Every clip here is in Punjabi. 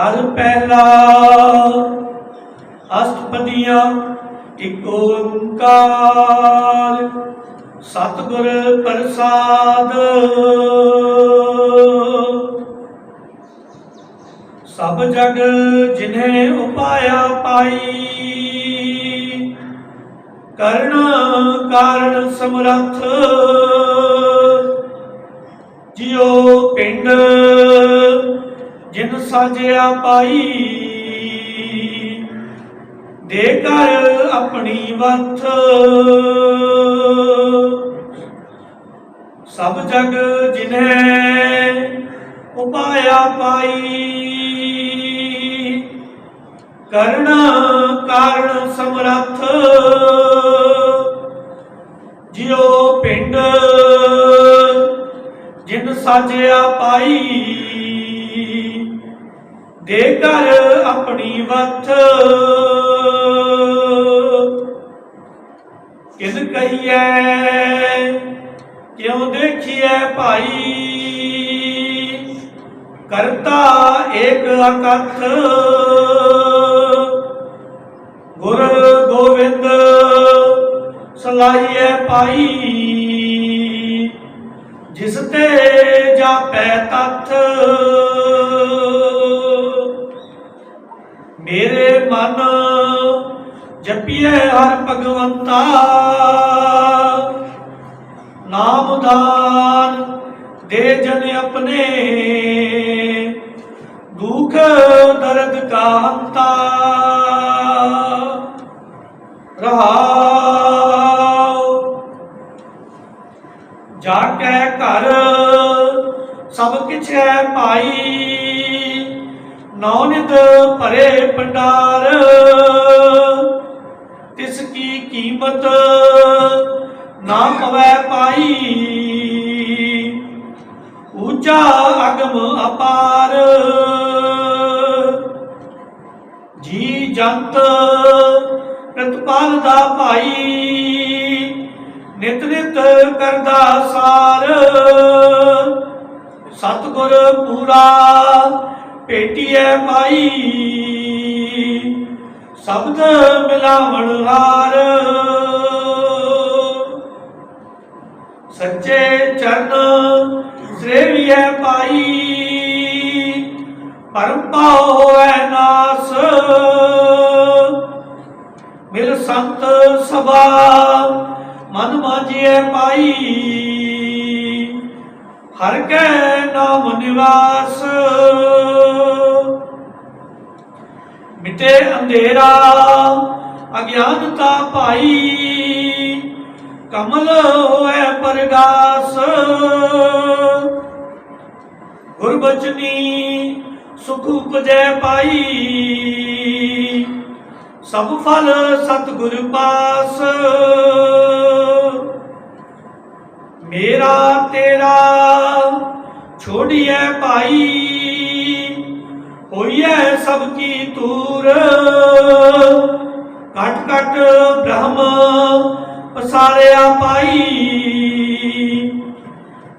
ਕਰ ਪਹਿਲਾ ਅਸ਼ਟਪਦੀਆਂ ਇਕ ਓੰਕਾਰ। ਸਤਿਗੁਰ ਪ੍ਰਸਾਦ। ਸਭ ਜਗ ਜਿਨਹਿ ਉਪਾਇਆ ਪਾਈ, ਕਰਨ ਕਾਰਨ ਸਮਰੱਥ। ਜਿਉ ਪਿੰਡ ਸਾਜਿਆ ਪਾਈ ਦੇ ਕਰ ਆਪਣੀ ਵਥ। ਸਭ ਜਗ ਜਿਨੈ ਉਪਾਇਆ ਪਾਈ। ਕਰਨ ਕਾਰਨ ਸਮਰੱਥ। ਜਿਉ ਪਿੰਡ ਜਿਨ ਸਾਜਿਆ ਪਾਈ। ਦੇ ਕਰ ਆਪਣੀ ਵਥ। ਕਿਨ ਕਹੀਐ, ਕਿਉ ਦੇਖੀਐ ਭਾਈ? ਕਰਤਾ ਏਕ ਅਕਥ। ਗੁਰ ਗੋਬਿੰਦ ਸਲਾਹੀਐ ਪਾਈ ਜਿਸ ਤੇ ਜਾਪੈ ਤਥ। ਮਨ ਜਪੀਏ ਹਰ ਭਗਵੰਤਾ। ਨਾਮ ਦਾਨ ਦੇ ਜਨ ਆਪਣੇ, ਦੁਖ ਦਰਦ ਕਾ ਹੰਤਾ। ਰਹਾਉ ਜਾ ਕੇ ਘਰ ਸਭ ਕਿਛ ਹੈ ਪਾਈ। ਨੌ ਨਿਤ ਭਰੇ ਭੰਡਾਰ, ਤਿਸ ਕੀ ਕੀਮਤ ਨਾ ਪਵੈ ਪਾਈ। ਉੱਚਾ ਅਗਮ ਅਪਾਰ, ਜੀ ਜੰਤ ਪ੍ਰਤਪਾਲ ਦਾ ਭਾਈ, ਨਿਤ ਨਿਤ ਕਰਦਾ ਸਾਰ। ਸਤਗੁਰ ਪੂਰਾ ਭੇਟੀਐ ਪਾਈ ਸ਼ਬਦ ਮਿਲਾਵਣ ਹਾਰ। ਸੱਚੇ ਚਰਨ ਸੇਵੀਐ ਪਾਈ। ਪਰਮ ਪਾਉ ਹੋਐ ਨਾਸ। ਮਿਲ ਸੰਤ ਸਭਾ, ਮਨ ਮਾਝੀਐ ਪਾਈ। ਹਰ ਕੈ ਨਾਮ ਨਿਵਾਸ। ਮਿਟੇ ਅੰਧੇਰਾ ਅਗਿਆਨਤਾ ਭਾਈ ਕਮਲ ਹੋਏ ਪਰਗਾਸ। ਗੁਰਬਚਨੀ ਸੁਖ ਉਪਜੈ ਪਾਈ। ਸਭ ਫਲ ਸਤਿਗੁਰ ਪਾਸ। ਮੇਰਾ ਤੇਰਾ ਛੋੜੀਐ ਭਾਈ। ਹੋਈਐ ਸਭ ਕੀ ਤੂਰ ਕਟ ਕਟ ਬ੍ਰਹਮ ਪਸਾਰਿਆ ਪਾਈ।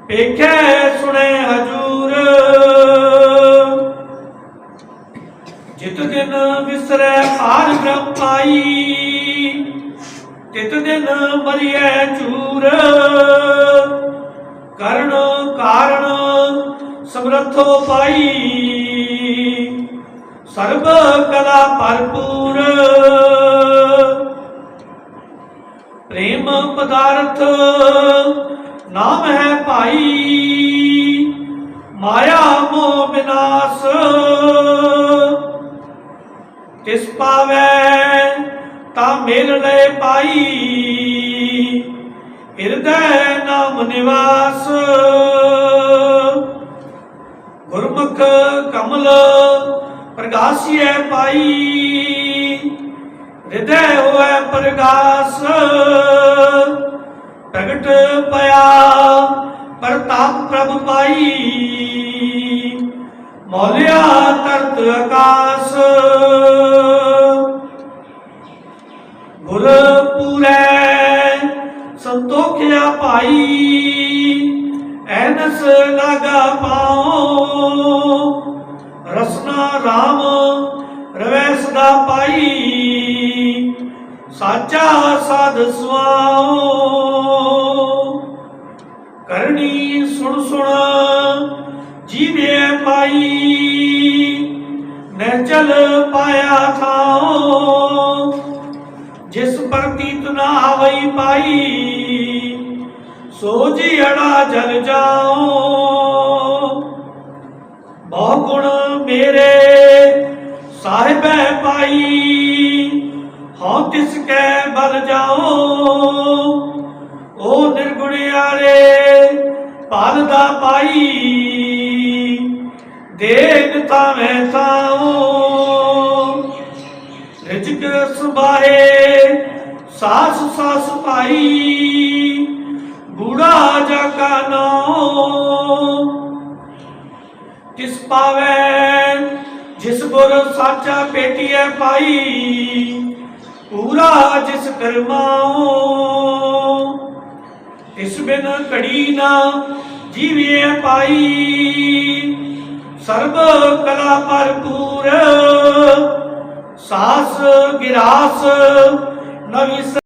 ਵੇਖੈ, ਸੁਣੇ ਹਜੂਰ। ਜਿਤ ਦਿਨ ਵਿਸਰੈ ਪਾਰ ਬ੍ਰਹਮ ਪਾਈ। ਤਿਤ ਦਿਨ ਮਰੀਐ ਚੂਰ ਕਰਨ ਕਾਰਣ ਸਮਰੱਥੋ ਪਾਈ। ਸਰਬ ਕਲਾ ਭਰਪੂਰ। ਪ੍ਰੇਮ ਪਦਾਰਥ ਨਾਮ ਹੈ ਭਾਈ, ਮਾਇਆ ਮੋਹ ਬਿਨਾਸ਼। ਕਿਸ ਪਾਵੈ ਤਾ ਮਿਲ ਲੈ ਪਾਈ ਹਿਰਦੈ ਨਾਮ ਨਿਵਾਸ। ਗੁਰਮੁਖ ਕਮਲ ਪ੍ਰਗਾਸੀਐ ਪਾਈ। ਹਿਰਦੈ ਹੋਇ ਪ੍ਰਗਾਸ। ਪ੍ਰਗਟ ਪਿਆ, ਪ੍ਰਤਾਪ ਪ੍ਰਭ ਪਾਈ। ਮੌਲਿਆ ਤਰਤ ਆਕਾਸ। ਗੁਰ ਪੂਰੈ ਸੰਤੋਖਿਆ ਭਾਈ ਐਨਸ ਲਾਗਾ ਪਾਉ। ਰਸਨਾ RAM ਰਵੈ ਸਦਾ ਪਾਈ ਸਾਚਾ ਸਾਧ ਸੁਆਓ। ਕਰਨੀ ਸੁਣ ਸੁਣ ਜੀਵੇ ਪਾਈ ਨਹਿ ਚਲ ਪਾਇਆ ਥਾਓ। ਜਿਸ ਪ੍ਰਤੀਤ ਨਾ ਆਵਈ ਪਾਈ ਸੋ ਅੜਾ ਜਲ ਜਾਓ। ਬਹੁ ਗੁਣ ਮੇਰੇ, ਸਾਹਿਬੈ ਪਾਈ ਹਉ ਤਿਸ ਕੈ ਬਲ ਜਾਓ। ਓ ਨਿਰਗੁਣਿਆਰੇ ਪਲ ਦਾ ਪਾਈ ਦੇਨ ਤਾਵੇਂ ਤਾਓ ਰਿਜਕ ਸੁਬਾਏ ਸਾਸ ਸਾਸ ਪਾਈ ਬੂੜਾ ਜਾ ਕਾ ਤਿਸ ਪਾਵੈ? ਜਿਸ ਗੁਰ ਸਾਚਾ ਪੇਟੀਐ ਪਾਈ, ਪੂਰਾ ਜਿਸ ਕਰਮਾਉ। ਤਿਸ ਬਿਨ ਕੜੀ ਨਾ ਜੀਵਿਐ ਪਾਈ। ਸਰਬ ਕਲਾ ਭਰਪੂਰ, ਸਾਸ ਗਿਰਾਸ, ਨਵੀ